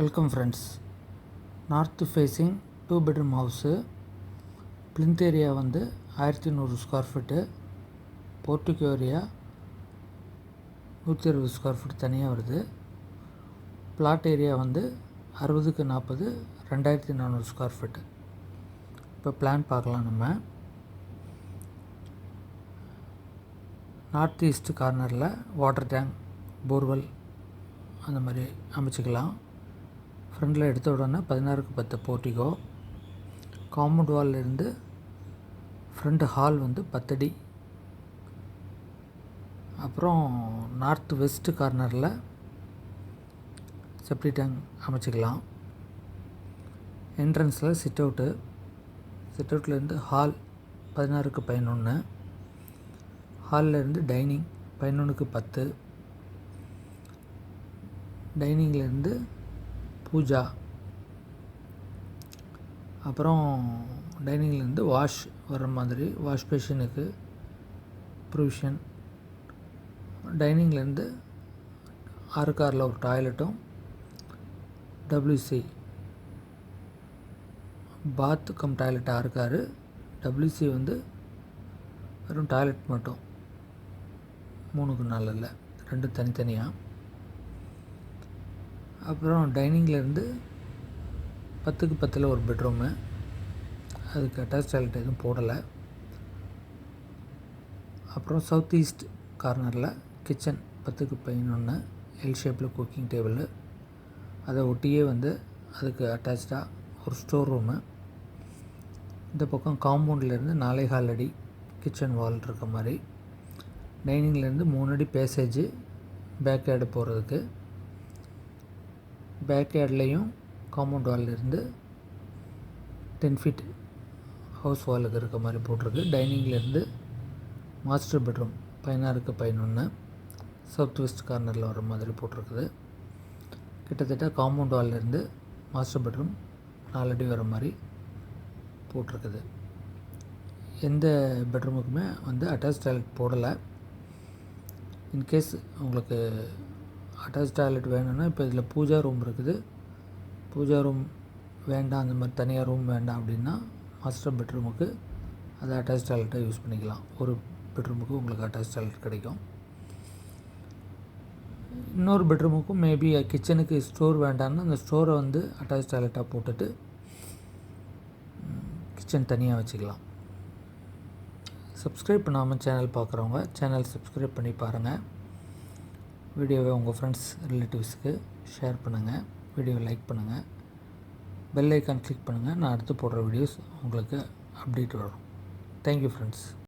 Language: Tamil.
Welcome friends north facing two bedroom house plinth area வந்து ஆயிரத்தி நூறு ஸ்கொயர் ஃபீட்டு போர்ட்டிகோ ஏரியா நூற்றி அறுபது ஸ்கொயர் ஃபீட் தனியாக வருது. பிளாட் ஏரியா வந்து அறுபதுக்கு நாற்பது ரெண்டாயிரத்தி நானூறு ஸ்கொயர் ஃபீட்டு இப்போ பிளான் பார்க்கலாம் நம்ம. நார்த் ஈஸ்ட் கார்னரில் வாட்டர் டேங்க் போர்வெல் அந்த மாதிரி அமைச்சிக்கலாம். ஃப்ரண்டில் எடுத்த உடனே பதினாறுக்கு பத்து போர்ட்டிகோ காம்பவுண்ட் வால்லேருந்து ஃப்ரண்ட் ஹால் வந்து பத்தடி. அப்புறம் நார்த் வெஸ்ட் கார்னரில் செப்டி டேங்க் அமைச்சிக்கலாம். என்ட்ரன்ஸில் சிட் அவுட்டு சிட் அவுட்லேருந்து ஹால் பதினாறுக்கு பதினொன்று ஹால்லேருந்து டைனிங் பதினொன்றுக்கு பத்து. டைனிங்லேருந்து பூஜா. அப்புறம் டைனிங்லேருந்து வாஷ் வர்ற மாதிரி வாஷ் பேஷனுக்கு ப்ரொவிஷன். டைனிங்லேருந்து ஆறு காரில் ஒரு டாய்லெட்டும் டபிள்யூசி பாத் கம் டாய்லெட் ஆறு காரு டபிள்யூசி வந்து வெறும் டாய்லெட் மட்டும். மூணுக்கு நாலு இல்லை ரெண்டும் தனித்தனியாக. அப்புறம் டைனிங்லேருந்து பத்துக்கு பத்தில் ஒரு பெட்ரூமு. அதுக்கு அட்டாச் டாய்லெட் எதுவும் போடலை. அப்புறம் சவுத் ஈஸ்ட் கார்னரில் கிச்சன் பத்துக்கு பதினொன்று எல் ஷேப்பில் குக்கிங் டேபிள் அதை ஒட்டியே வந்து அதுக்கு அட்டாச்சாக ஒரு ஸ்டோர் ரூமு இந்த பக்கம் காம்பவுண்ட்லேருந்து நாலே கால் அடி கிச்சன் வால் இருக்க மாதிரி. டைனிங்லேருந்து மூணு அடி பேசேஜு பேக் யார்டு போகிறதுக்கு பேக் யார்ட்லேயும் காம்பவுண்ட் வால்லேருந்து டென் ஃபீட் ஹவுஸ் வாலுக்கு இருக்க மாதிரி போட்டிருக்கு. டைனிங்லேருந்து மாஸ்டர் பெட்ரூம் பதினாறுக்கு பதினொன்று சவுத் வெஸ்ட் கார்னரில் வர மாதிரி போட்டிருக்குது. கிட்டத்தட்ட காம்பவுண்ட் வால்லேருந்து மாஸ்டர் பெட்ரூம் நாலடி வர மாதிரி போட்டிருக்குது. எந்த பெட்ரூமுக்குமே வந்து அட்டாச் டாய்லெட் போடலை. இன்கேஸ் உங்களுக்கு அட்டாச் டாய்லெட் வேணும்னா இப்போ இதில் பூஜா ரூம் இருக்குது. பூஜா ரூம் வேண்டாம் அந்த மாதிரி தனியாக ரூம் வேண்டாம் அப்படின்னா மாஸ்டர் பெட்ரூமுக்கு அதை அட்டாச் டாய்லெட்டாக யூஸ் பண்ணிக்கலாம். ஒரு பெட்ரூமுக்கு உங்களுக்கு அட்டாச் டாய்லெட் கிடைக்கும். இன்னொரு பெட்ரூமுக்கும் மேபி கிச்சனுக்கு ஸ்டோர் வேண்டாம்னா அந்த ஸ்டோரை வந்து அட்டாச் டாய்லெட்டாக போட்டுட்டு கிச்சன் தனியாக வச்சுக்கலாம். சப்ஸ்கிரைப் பண்ணாமல் சேனல் பார்க்குறவங்க சேனல் சப்ஸ்கிரைப் பண்ணி பாருங்கள் வீடியோவை உங்கள் ஃப்ரெண்ட்ஸ் ரிலேட்டிவ்ஸுக்கு ஷேர் பண்ணுங்கள் வீடியோவை லைக் பண்ணுங்கள் பெல் ஐக்கான் கிளிக் பண்ணுங்கள் நான் அடுத்து போடுற வீடியோஸ் உங்களுக்கு அப்டேட் வரும். Thank you friends